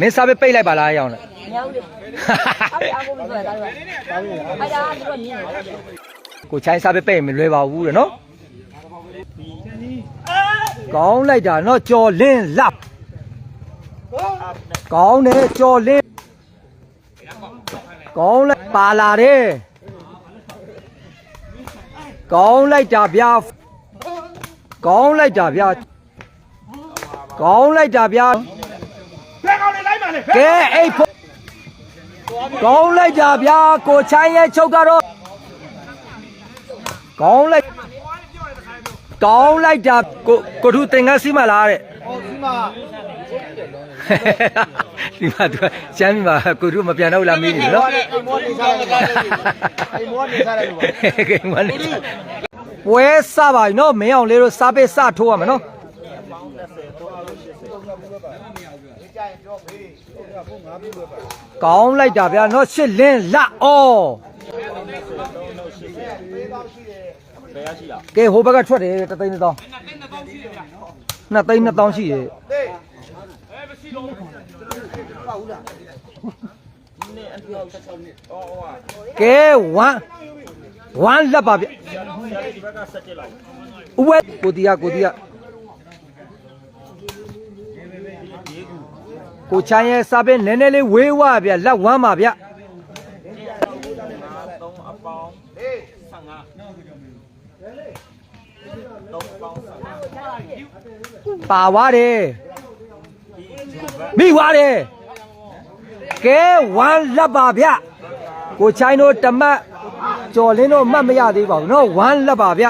မင်းစားပဲပိတ်လိုက်ပါလားရအောင်လားမရဘူးလေအားရအားကိုပြီးတော့ဒါတော့အဲ့ဒါကသူကညင်းတယ်ကိုချိုင်းစားပဲပိတ်ရင်မလွယ်ပါဘူးတဲ့နော်ကောင်းလိုက်တာနော်ကြော်လင်းလပ်ကောင်းတယ်ကြော်လင်းကောင်းလိုက်ပါလာတယ်ကောင်းလိုက်တာဗျာကောင်းလိုက်တာဗျာကောင်းလိုက်တာဗျာဖဲ ကောင်လေးလိုက်ပါလေကဲအိတ်ဖို့ကောင်းလိုက်တာဗျာကိုချိုင်းရဲ့ချုပ်ကတော့ကောင်းလိုက်ကောင်းလိုက်တာကိုကိုထုတင်ငန်းစီးမလားတဲ့ဟောဒီမှာဒီမှာသူရှမ်းမြန်မာကိုထုမပြန်တော့လားမေးနေတယ်နော်အိမ်မောနေစားတယ်အိမ်မောနေစားတယ်လို့ပါကဲမလေးပွဲစပါပြီနော်မင်းအောင်လေးတို့စားပေးစထိုးရမယ်နော် ကောင်းလိုက်တာဗျာနော်ရှစ်လင်းလအော်ကဲဟိုဘက်ကထွက်တယ်တသိန်းတစ်သောင်းနှစ်သိန်းနှစ်သောင်းရှိတယ်ကဲဝမ်ဝမ်လက်ပါဗျဥဝဲကိုတီးရကိုတီးရ ကိုချမ်းရဲ့စားပင်းနည်းနည်းလေးဝေးဝဗျလက်ဝမ်းပါဗျပါသွားတယ်မိသွားတယ်ကဲဝမ်းလက်ပါဗျကိုချိုင်းတို့တမတ်ကျော်လင်းတို့မှတ်မရသေးပါဘူးနော်ဝမ်းလက်ပါဗျ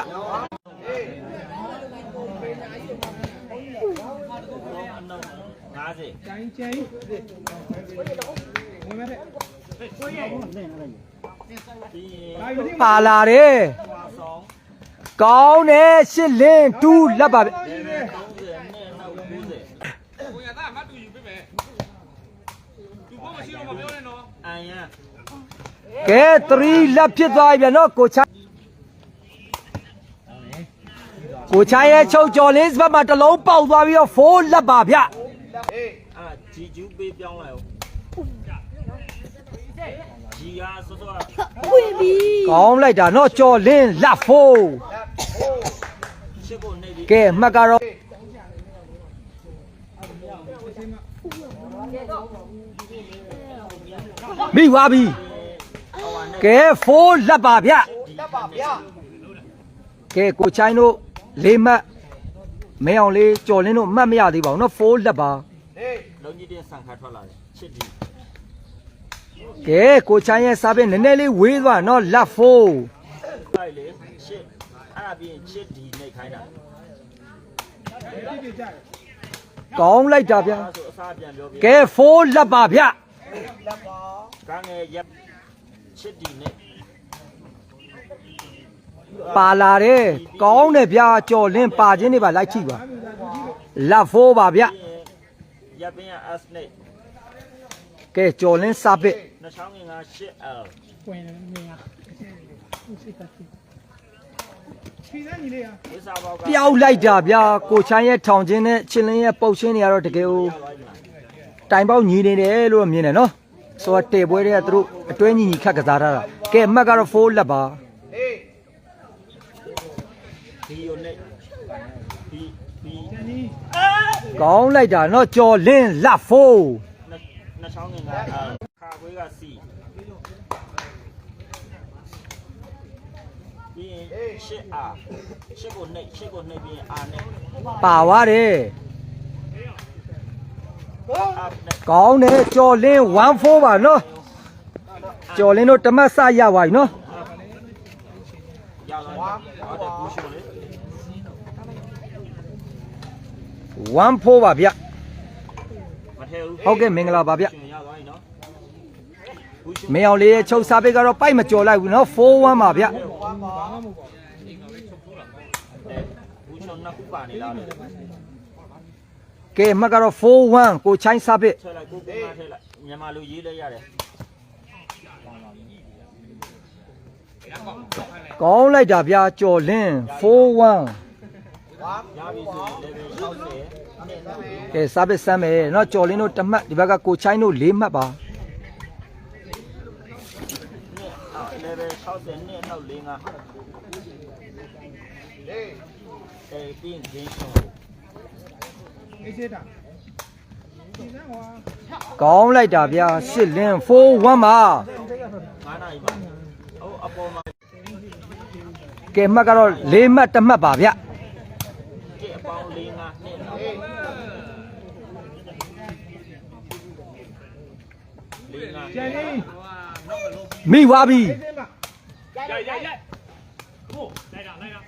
ပါလာတယ်ကောင်းတယ်ရှစ်လင်းတူးလက်ပါဗျကိုရသားအမတ်တူယူပေးမယ်သူဘောမရှိတော့မပြောနဲ့နော်အန်ရန်ကဲ3လက်ဖြစ်သွားပြီဗျနော်ကိုချိုင်းကိုချိုင်းရဲ့ချုပ်ကျော်လင်းစပတ်မှာတစ်လုံးပေါက်သွားပြီးတော့4လက်ပါဗျအာ ဂျီဂျူးပေးပြောင်းလိုက်အောင်ဂျီကစောစောကကောင်းလိုက်တာနော်ကျော်လင်းလက်ဖို့ရှစ်ကိုနေပြီးကဲမှတ်ကတော့မိသွားပြီကဲ4လက်ပါဗျတက်ပါဗျာကဲကိုချိုင်းတို့လေးမှတ်မဲအောင်လေးကြော်လင်းတို့မှတ်မရသေးပါဘူးနော်4လက်ပါဟေး လုံးကြီးတင်ဆန်ခါထွက်လာတယ်ချစ်ဒီကဲကိုချိုင်းရဲ့စားပင်းနည်းနည်းလေးဝေးသွားနော်လက်4လိုက်လေချစ်အဲ့ဒါပြီးရင်ချစ်ဒီနေခိုင်းတာကောင်းလိုက်တာဗျာအဲ့ဆိုအစားပြန်ပြောပြကဲ4လက်ပါဗျလက်ပါကန်းငယ်ရပ်ချစ်ဒီနေပါလာတယ်ကောင်းတယ်ဗျာကြော်လင်းပါခြင်းတွေပါလိုက်ချိပါလက်4ပါဗျပြီး ရင်ရပ်ပင်းကအစနေကဲကြော်လင်းစားပစ်နှချောင်းငင်ကရှစ်အယ်ခြေစမ်းညီလေးဟာဝိစားပေါက်ကပျောက်လိုက်တာဗျာကိုချိုင်းရဲ့ထောင်ချင်းနဲ့ချင်းလင်းရဲ့ပုတ်ချင်းတွေကတော့တကယ်ဟိုတိုင်ပေါက်ညီနေတယ်လို့မြင်တယ်နော်ဆိုတော့တေပွဲတွေကသူတို့အတွဲညီညီခတ်ကစားထားတာကဲအမှတ်ကတော့4လက်ပါဟေးဒီယိုနေဒီဒီ ကောင်းလိုက်တာနော်ကြော်လင်းလက်ဖို့နှချောင်းငင်ကအာခါခွေးကစီပြီးရင်ရှစ်အာရှစ်ကိုနှိပ်ရှစ်ကိုနှိပ်ပြီးရင်အာနဲ့ပါသွားတယ်အာနဲ့ကောင်းတယ်ကြော်လင်း14ပါနော်ကြော်လင်းတို့တမတ်စရပါပြီနော်ရသွားဟုတ်တယ်ဘူးရှိလို့ 14ပါဗျမထဲဘူးဟုတ်ကဲ့မင်္ဂလာပါဗျရှင်ရသွားပြီနော်ဘူးရှိမင်းအောင်လေးရဲ့ချုပ်စားပိတ်ကတော့ပိုက်မကြော်လိုက်ဘူးနော်41ပါဗျဘူးရှိနှစ်ခုပါနေလားလေကဲအမှတ်ကတော့41ကိုချိုင်းစားပိတ်ထည့်လိုက်ကိုကိုမထည့်လိုက်မြန်မာလူရေးလိုက်ရတယ်ကောင်းလိုက်တာဗျာကြော်လင်း41 ရပြီဆိုရင် level 60 နှစ်နောက်လေး ကဲစားပစ်စမ်းမယ်เนาะကြော်လင်းတို့တစ်မှတ်ဒီဘက်ကကိုချိုင်းတို့၄မှတ်ပါ နှစ်အောက်လည်းပဲ60နှစ်နောက်လေးငါအေးပြီးရင်ဂျင်းရှုံး အေးစေးတာဒီနန်းဟွာ ကောင်းလိုက်တာဗျာရှစ်လင်း41ပါ 9နာရီပါဟိုအပေါ်မှာ ကဲမှတ်ကတော့၄မှတ်တစ်မှတ်ပါဗျ မိသွားပြီအေးစေးမရိုက်ရိုက်ရိုက်ဟိုလိုက်တာလိုက်တာ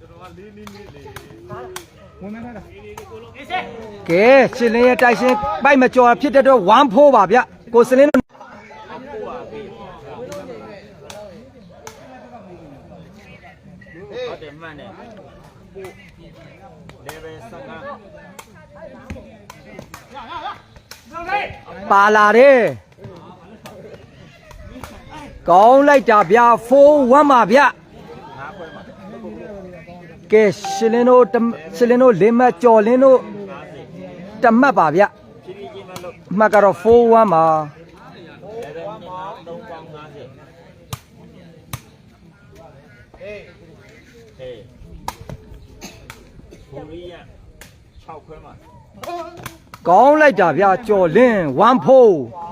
တော်တော်လေးလေးလေးလေးဝင်မလာတာကဲရှစ်လင်းရဲ့တိုက်ရှင်ပိုက်မကျော်ဖြစ်တဲ့တော့14ပါဗျကိုစလင်းတို့ဟုတ်ပါပြီဟုတ်တယ်မှန်တယ်လေဗယ်15ပါလာတယ် ကောင်းလိုက်တာဗျာ41ပါဗျာကဲရှင်လင်းတို့ရှင်လင်းတို့လေးမတ်ကြော်လင်းတို့တမတ်ပါဗျအမှတ်ကတော့41ပါကောင်းလိုက်တာဗျာကြော်လင်း1 4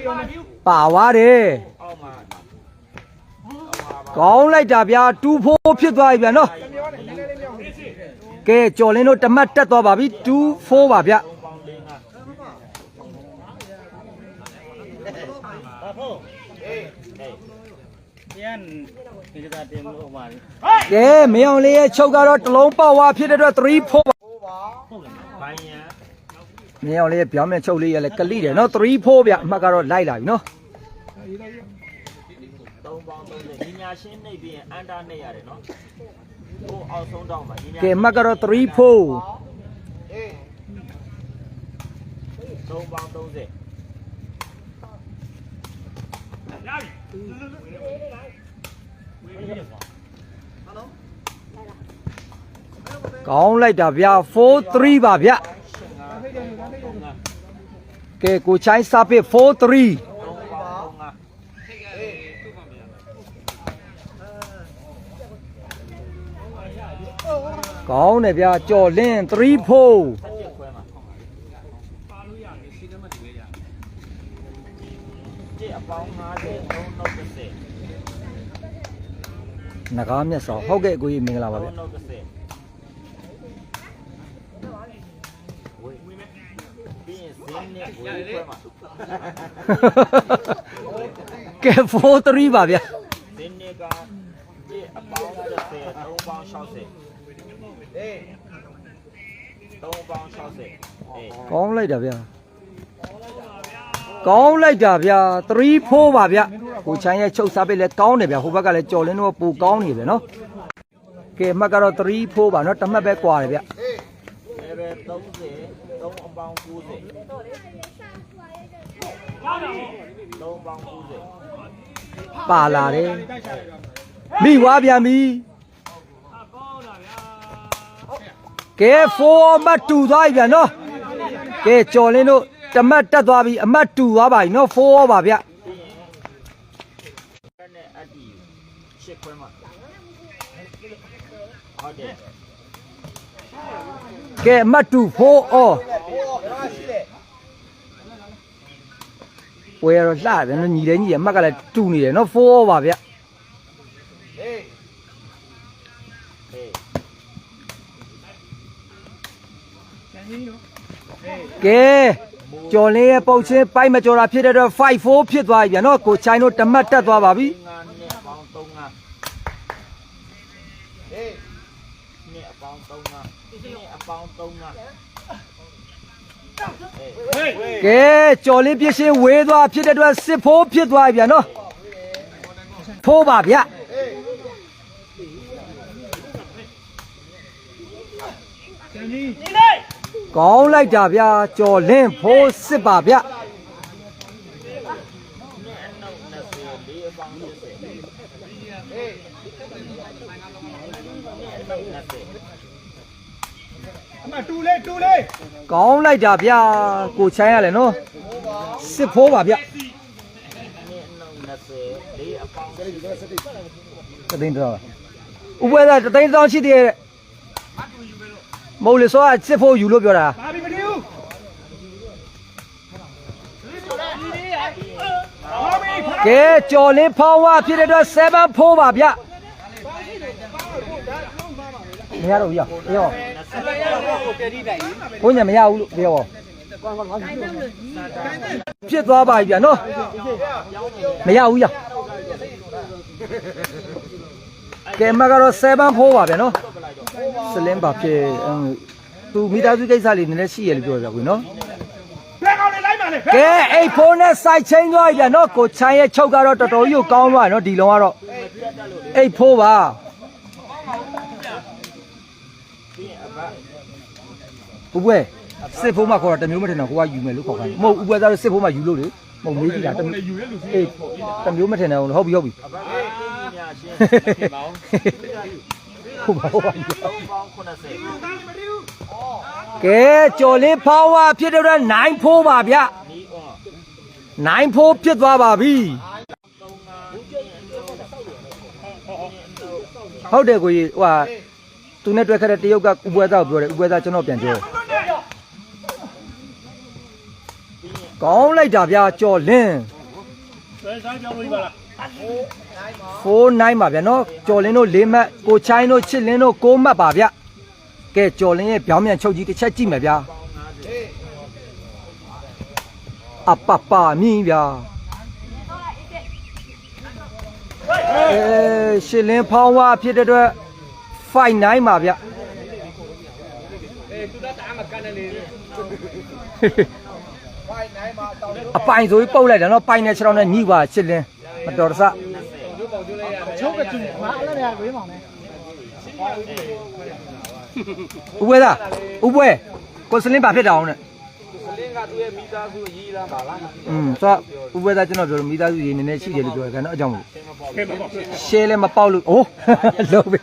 ဟေးပါသွားတယ်အောက်မှာအောက်မှာပါကောင်းလိုက်တာဗျာ2ဖိုးဖြစ်သွားပြီဗျာနော်ပြောတယ်နည်းနည်းလေးမြောက်ကဲကျော်လင်းတို့တစ်မှတ်တက်သွားပါပြီ2ဖိုးပါဗျ3ပေါင်း45ဟေးပြန်ဒီကစားတင်လို့ပါကဲမင်းအောင်လေးရဲ့ချုပ်ကတော့တစ်လုံးပေါက်သွားဖြစ်တဲ့အတွက်3ဖိုးပါဘိုင်းရန် မင်းအောင်လေးရဲ့ပြောင်းမဲ့ချုပ်လေးရဲ့လည်းကလိတယ်နော်3ဖိုးဗျအမှတ်ကတော့လိုက်လာပြီနော်3ပေါင်း30ညီညာရှင်းနှိပ်ပြီးရင်အန်တာနှိပ်ရတယ်နော်ဟိုအောက်ဆုံးတောင်းမှာညီညာကဲအမှတ်ကတော့3ဖိုး3ပေါင်း30ကောင်းလိုက်တာဗျာ43ပါဗျ ကဲကိုချိုင်းစားပစ်43 3ပေါင်း35ကောင်းတယ်ဗျာကြော်လင်း3ဖိုး17ခွဲမှာပါလို့ရတယ်စီးကမတူရရကြည့်အပေါင်း50 3နှုတ်30နဂါးမျက်စောဟုတ်ကဲ့ကိုကြီးမင်္ဂလာပါဗျ ကဲ43ပါဗျာဇင်းနဲ့ကကြည့်အပေါင်း30 3ပေါင်း60အေး3ပေါင်း60အေးကောင်းလိုက်တာဗျာကောင်းလိုက်တာဗျာ3ဖိုးပါဗျာကိုချိုင်းရဲ့ချုပ်စားပစ်လဲကောင်းတယ်ဗျာဟိုဘက်ကလည်းကြော်လင်းတော့ပူကောင်းနေတယ်နော်ကဲအမှတ်ကတော့3ဖိုးပါနော်တစ်မှတ်ပဲကွာတယ်ဗျာ level 30 3အပေါင်း90 3 ပေါင်း90ပါလာတယ်မိဝါပြန်ပြီကဲ4မှတ်တူသွားပြီဗျာနော်ကဲကြော်လင်းတို့တစ်မှတ်တက်သွားပြီအမှတ်တူသွားပါပြီနော်4ပါဗျာနဲ့အတီရှစ်ခွဲမှာဟုတ်တယ်ကဲအမှတ်တူ4အော် ဝယ်ရတော့လှတယ်နော်ညီတယ်ညီတယ်အမှတ်ကလည်းတူနေတယ်နော်4ပါဗျာဟေးဟေးကျန်ကြီးနော်ကဲကျော်လင်းရဲ့ပုတ်ချင်းပိုက်မကျော်တာဖြစ်တဲ့တော့5-4ဖြစ်သွားပြီဗျာနော်ကိုချိုင်းတို့တမတ်တက်သွားပါပြီငါနဲ့အပေါင်း3ငါဟေးနဲ့အပေါင်း3ငါနဲ့အပေါင်း3ငါဟေး ကဲကြော်လေးပြရှင်ဝေးသွားဖြစ်တဲ့အတွက်စစ်ဖိုးဖြစ်သွားပြီဗျာနော်ဖိုးပါဗျာကောင်းလိုက်တာဗျာကြော်လင်းဖိုးစစ်ပါဗျာဟေး မတူလေးတူလေးကောင်းလိုက်တာဗျာကိုချိုင်းရလဲနော်စစ်ဖိုးပါဗျ20လေးအပေါင်းတသိန်းတော့ဥပွဲသားတသိန်းတောင်းရှိသေးရဲ့မဟုတ်လေစောကစစ်ဖိုးယူလို့ပြောတာဘာပြီးမတည်ဘူးဘာပြီးဖာကဲကြော်လင်းဖောင်းဝဖြစ်တဲ့အတွက်7ဖိုးပါဗျမရတော့ဘူးရရော ဘုန်းကြီးမရဘူးလို့ပြောဖြစ်သွားပါပြီဗျာနော်မရဘူးရကဲမကတော့7ဖိုးပါဗျာနော်စလင်းပါဖြစ်အင်းသူမိသားစုကိစ္စလေးနည်းနည်းရှိရလို့ပြောရဗျာကွနော်လက်ကောင်းလေးလိုက်ပါလေကဲအိတ်ဖိုးနဲ့စိုက်ချင်းသွားပြီဗျာနော်ကိုချမ်းရဲ့ချုပ်ကတော့တော်တော်ကြီးကိုကောင်းသွားတယ်နော်ဒီလုံးကတော့အိတ်ဖိုးပါ ဥပွဲစစ်ဖိုးမှခေါ်တာတစ်မျိုးမထင်တော့ကိုကယူမယ်လို့ခေါ်ခိုင်းမဟုတ်ဥပွဲသားတို့စစ်ဖိုးမှယူလို့လေမဟုတ်မေးကြည့်တာတစ်မျိုးယူရလူအေးတစ်မျိုးမထင်တော့ဟုတ်ပြီဟုတ်ပြီအဘအေးကြီးများရှင်းဟုတ်ပါဟုတ်ပါ3ပေါင်း80ကဲကြော်လေးဖောင်းဝဖြစ်တဲ့အတွက်9ဖိုးပါဗျနီးအောင်9ဖိုးဖြစ်သွားပါပြီဟုတ်တယ်ကိုကြီးဟိုဟာသူနဲ့တွေ့ခဲ့တဲ့တရုတ်ကဥပွဲသားကိုပြောတယ်ဥပွဲသားကျွန်တော်ပြန်ပြော ကောင်းလိုက်တာဗျာကြော်လင်းဆွဲစားပြောင်းလို့ပါလား49ပါဗျာနော်ကြော်လင်းတို့၄မှတ်ကိုချိုင်းတို့ချစ်လင်းတို့6မှတ်ပါဗျကဲကြော်လင်းရဲ့ပြောင်းပြန်ချုပ်ကြီးတစ်ချက်ကြည့်မယ်ဗျာအပပမြင်းဗျာအဲရှစ်လင်းဖောင်းဝါဖြစ်တဲ့အတွက်5 9ပါဗျအ ပိုင်ဆိုပြီးပုတ်လိုက်တယ်နော်ပိုင်နဲ့ခြေထောက်နဲ့ညှိပါရှစ်လင်းမတော်တဆချုပ်ကတူငါအဲ့ဒါကဝေးမောင်နဲ့ဥပွဲသားဥပွဲကိုစလင်းပါဖြစ်တာအောင်နဲ့စလင်းကသူ့ရဲ့မိသားစုရေးလာပါလားอืมဆိုတော့ဥပွဲသားကျွန်တော်ပြောလို့မိသားစုရေးနည်းနည်းရှိတယ်လို့ပြောရခံတော့အကြောင်းမို့ကဲမပေါ့ရှဲလည်းမပေါက်လို့အိုးလုံးပြီ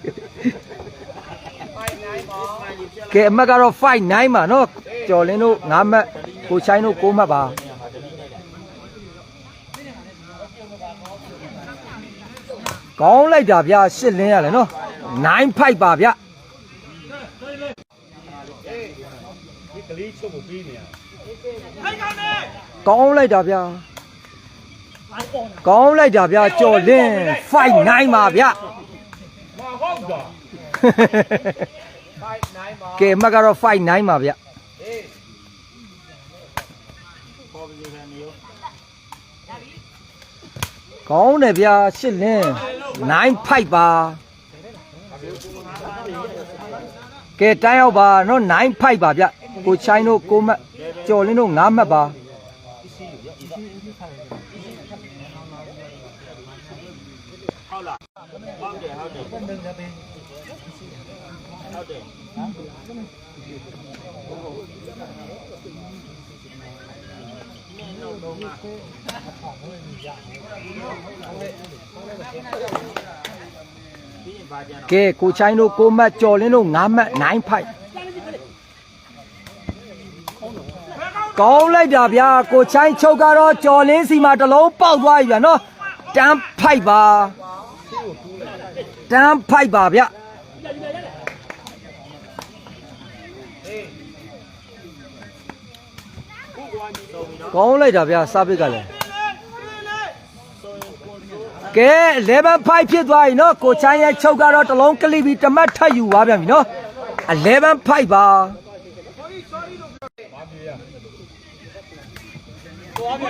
ကဲအမတ်ကတော့5 9ပါနော်ကျော်လင်းတို့9မှတ်ကိုချိုင်းတို့6မှတ်ပါ ကောင်းလိုက်တာဗျာရှစ်လင်းရတယ်နော်9 5ပါဗျဒီကလေးချုပ်ကိုပြီးနေရကောင်းလိုက်တာဗျာကောင်းလိုက်တာဗျာကြော်လင်း5 9ပါဗျမဟုတ်တော့ကဲအမတ်ကတော့5 9ပါဗျပေါ်ပါစေခံနေရောကောင်းတယ်ဗျာရှစ်လင်း 9 5ပါကဲတိုင်းရောက်ပါနော်9 5ပါဗျကိုချိုင်းတို့6မှတ်ကြော်လင်းတို့9မှတ်ပါဟုတ်လားဟုတ်တယ်ဟုတ်တယ်ဟုတ်တယ် ကြတော့ကဲကိုချိုင်းတို့6မှတ်ကြော်လင်းတို့9မှတ်9 5ကောင်းလိုက်တာဗျာကိုချိုင်းချုပ်ကတော့ကြော်လင်းစီမှာတစ်လုံးပေါက်သွားပြီဗျာနော်တန်းဖိုက်ပါတန်းဖိုက်ပါဗျ ကောင်းလိုက်တာဗျာစားပစ်ကလည်းကဲ11 5ဖြစ်သွားပြီနော်ကိုချမ်းရဲ့ချုပ်ကတော့တစ်လုံးကလိပြီးတမတ်ထပ်ယူသွားပြန်ပြီနော်11 5ပါ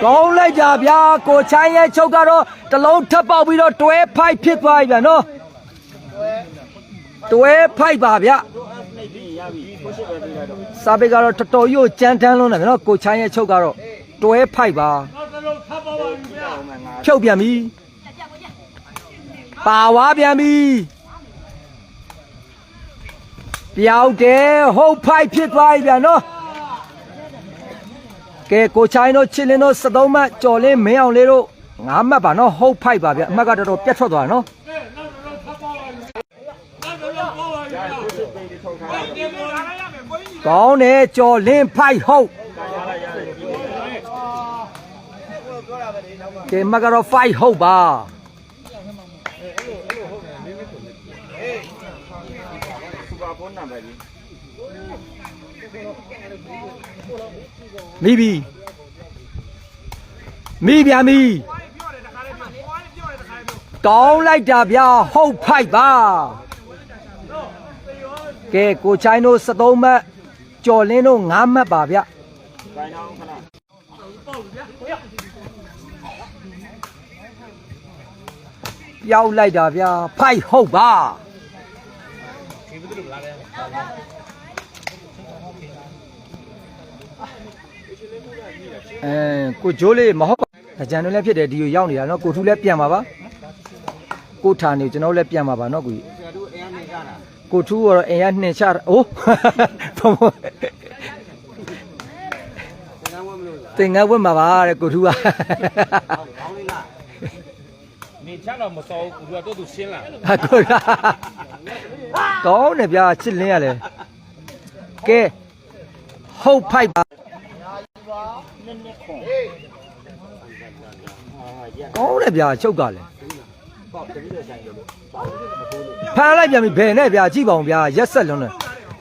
ကောင်းလိုက်တာဗျာကိုချမ်းရဲ့ချုပ်ကတော့တစ်လုံးထပ်ပေါက်ပြီးတော့တွဲ5ဖြစ်သွားပြီဗျာနော်တွဲ5ပါဗျာနှိပ်ပြီးရပြီကိုရှိပဲပြီးလိုက်တော့စားပစ်ကတော့တော်တော်ကြီးကိုကြမ်းတမ်းလုံးတယ်ဗျာနော်ကိုချမ်းရဲ့ချုပ်ကတော့ တွဲ5ပါနောက်တစ်လုံးထပ်ပါပါပြီဗျာအောင်မယ်ငါဖြုတ်ပြန်ပြီပါဝါပြန်ပြီပြောက်တယ်ဟုတ်ဖိုက်ဖြစ်သွားပြီဗျာနော်ကဲကိုချိုင်းတို့ချစ်လင်းတို့73မှတ်ကြော်လင်းမင်းအောင်လေးတို့ငါမှတ်ပါနော်ဟုတ်ဖိုက်ပါဗျအမှတ်ကတော်တော်ပြတ်ထွက်သွားတယ်နော်ကောင်းတယ်ကြော်လင်းဖိုက်ဟုတ် ကဲမကတော့ fight ဟုတ်ပါစူပါဖုန်းနံပါတ်ကြီးမိပြီမိဗျာမိကောင်းလိုက်တာဗျာဟုတ်ဖိုက်ပါကဲကိုချိုင်းတို့73မှတ်ကြော်လင်းတို့9မှတ်ပါဗျ ကိုင်းအောင်ခဏ ပြောက်လိုက်တာဗျာဖိုက်ဟုတ်ပါအဲကိုဂျိုးလေးမဟုတ်ပါအကြံတွေလည်းဖြစ်တယ်ဒီကိုရောက်နေတာနော်ကိုထူးလည်းပြန်ပါပါကိုထာနေကျွန်တော်လည်းပြန်ပါပါနော်ကိုကြီးကိုထူးကတော့အင်ရနှင်ချတာအိုးဘုံဘုံတင်ငါဝတ်မှာပါတဲ့ကိုထူးက နေချတော့မစောဘူးသူကတော့သူရှင်းလာဟာကိုရာကောင်းတယ်ဗျာချစ်လင်းရလေကဲဟုတ်ဖိုက်ပါကောင်းတယ်ဗျာချုပ်ကလည်းဖမ်းလိုက်ပြန်ပြီဘယ်နဲ့ဗျာကြည့်ပါဦးဗျာရက်ဆက်လုံးနဲ့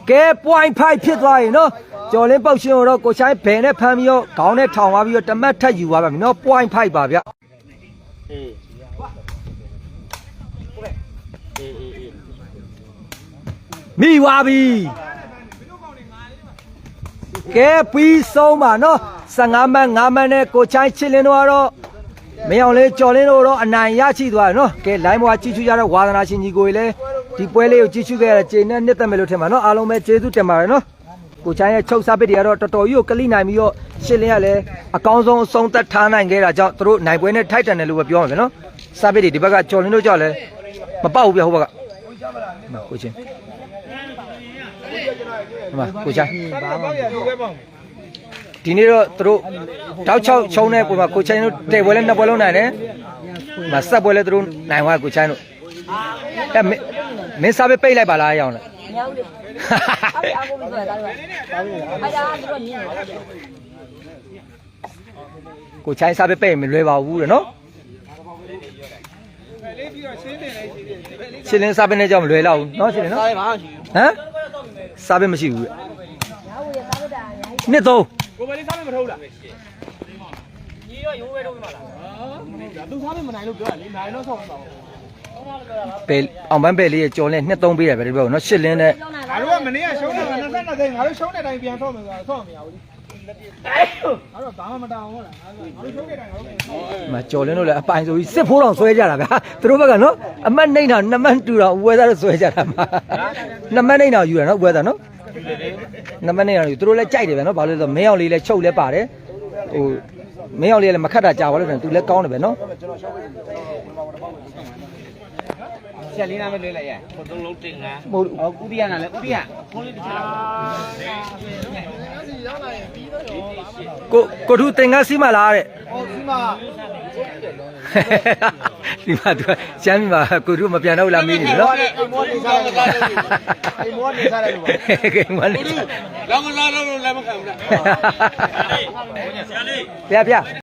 ကဲ point 5ဖြစ်သွားရင်နော်ကျော်လင်းပေါက်ရှင်တော့ကိုချိုင်းဘယ်နဲ့ဖမ်းပြီးတော့ခေါင်းနဲ့ထောင်သွားပြီးတော့တမတ်ထက်ယူသွားပါပြီနော် point 5ပါဗျာအေးအေးအေးအေး မိသွားပြီကဲပြီးဆုံးပါနော်15မှတ်5မှတ်နဲ့ကိုချိုင်းချစ်လင်းတို့ကတော့မင်းအောင်လေးကြော်လင်းတို့တော့အနိုင်ရရှိသွားတယ်နော်ကဲလိုင်းဘွားကြီးချူကြတဲ့ဝါသနာရှင်ကြီးကိုလည်းဒီပွဲလေးကိုကြီးချူခဲ့ရတဲ့ချိန်နဲ့နှစ်သက်မယ်လို့ထင်ပါနော်အားလုံးပဲကျေးဇူးတင်ပါတယ်နော်ကိုချိုင်းရဲ့ချုပ်စားပစ်တွေကတော့တော်တော်ကြီးကိုကလိနိုင်ပြီးတော့ရှစ်လင်းကလည်းအကောင်းဆုံးအဆုံးသက်ထားနိုင်ခဲ့တာကြောင့်သူတို့နိုင်ပွဲနဲ့ထိုက်တန်တယ်လို့ပဲပြောမှာပဲနော်စားပစ်တွေဒီဘက်ကကြော်လင်းတို့ကြောက်လဲမပေါက်ဘူးပြဟိုဘက်ကကိုချင်း ဟိုမှာကိုချိုင်းဘာမှမရဘူးပဲပေါ့ဒီနေ့တော့သူတို့တောက်ချောက်ချုံတဲ့ပုံမှာကိုချိုင်းတို့တဲပွဲလဲနှစ်ပွဲလုံးနိုင်တယ်ဟိုမှာဆက်ပွဲလဲသူတို့နိုင်သွားကိုချိုင်းတို့အဲမင်းမင်းစားပဲပိတ်လိုက်ပါလားရအောင်လားမရဘူးလေအဲ့ဒီအကုန်ပြီးသွားတာတော့အဲ့ဒါသူတို့မြင်တယ်ကိုချိုင်းစားပဲပိတ်ရင်မလွယ်ပါဘူးတဲ့နော်လေးပြီးတော့ရှင်းတယ်လေးရှင်းတယ်ဒီဘက်လေးရှင်းလင်းစားပဲနဲ့ကြောင့်မလွယ်တော့ဘူးနော်ရှင်းလင်းနော်စားရပါရှိဟမ် စားပဲမရှိဘူးတဲ့ညာဦးရသားတာညာကြီးနှစ်သုံးကိုမလေးစားမမထုတ်လားသူစားမနိုင်လို့ပြောတာလေနိုင်တော့ဆောက်မှာပဲအောင်ပန်းပဲလေးရဲ့ကြော်လဲနှစ်သုံးပေးတယ်ပဲဒီဘက်နော်ရှင်းလင်းတဲ့ကျောင်းလာငါတို့ကမနေ့ကရှုံးတာက22သိန်းငါတို့ရှုံးတဲ့တိုင်းပြန်ဆော့မယ်ဆိုတာဆော့မရဘူးလေ ငါတို့ဘာမှမတောင်းဘူးလားငါတို့ရှုံးတဲ့တိုင်းငါတို့ပြန်ဆော့ဒီမှာကြော်လင်းတို့လည်းအပိုင်ဆိုပြီးစစ်ဖိုးတော်ဆွဲကြတာဗျာသူတို့ဘက်ကနော်အမတ်နှိမ့်တာနှစ်မတ်တူတာဝဲသားတို့ဆွဲကြတာမှာနှစ်မတ်နှိမ့်တာယူရနော်ဝဲသားနော်နှစ်မတ်နှိမ့်တာယူသူတို့လည်းကြိုက်တယ်ဗျာနော်ဘာလို့လဲဆိုတော့မင်းအောင်လေးလည်းချုပ်လည်းပါတယ်ဟိုမင်းအောင်လေးလည်းမခတ်တာကြာပါလို့ဆိုရင်သူလည်းကောင်းတယ်ပဲနော် ချက်လေးနားမလွှဲလိုက်ရဟိုသုံးလုံးတင်ငါဟိုဟောဥဒိယနာလဲဥဒိယဖုန်းလေးတစ်ချက်လောက်ကိုကိုထုတင်ကားစီးမလားတဲ့ဟောဒီမှာဒီမှာသူကကျမ်းမှာကိုထုမပြန်တော့ဘူးလားမေးနေတယ်နော်အိမ်မောနေစားလိုက်အိမ်မောနေစားလိုက်လို့ပါကဲမလေးလောကလာလို့လည်းမခံဘူးလားဗျာဗျာ